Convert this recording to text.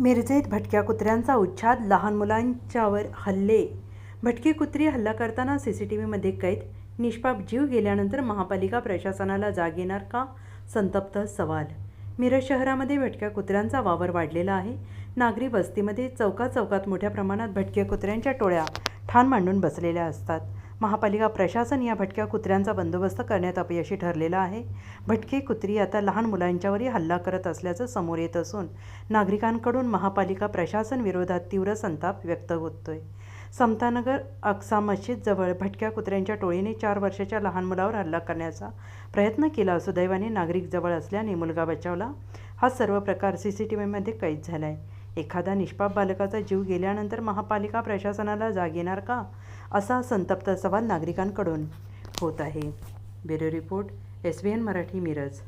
मिरजेत भटक्या कुत्र्यांचा उच्छाद लहान मुलांच्यावर हल्ले. भटकी कुत्री हल्ला करताना सी सी टी व्हीमध्ये कैद निष्पाप जीव गेल्यानंतर महापालिका प्रशासनाला जाग येणार का? संतप्त सवाल. मिरज शहरामध्ये भटक्या कुत्र्यांचा वावर वाढलेला आहे. नागरी वस्तीमध्ये चौकात चौकात मोठ्या प्रमाणात भटक्या कुत्र्यांच्या टोळ्या ठाण मांडून बसलेल्या असतात. महापालिका प्रशासन या भटक्या कुत्र्यांचा बंदोबस्त करण्यात अपयशी ठरलेला आहे. भटके कुत्री आता लहान मुलांच्यावरही हल्ला करत असल्याचं समोर येत असून नागरिकांकडून महापालिका प्रशासन विरोधात तीव्र संताप व्यक्त होतोय. समतानगर अक्सा मस्जिद जवळ भटक्या कुत्र्यांच्या टोळीने चार वर्षाच्या लहान मुलावर हल्ला करण्याचा प्रयत्न केला सुदैवाने नागरिक जवळ असल्याने मुलगा बचावला. हा सर्व प्रकार सी सी टी व्हीमध्ये कैद झाला आहे एखादा निष्पाप बालकाचा जीव गेल्यानंतर महापालिका प्रशासनाला जाग येणार का? असा संतप्त सवाल नागरिकांकडून होत आहे. Bureau report S B N Marathi Miraj.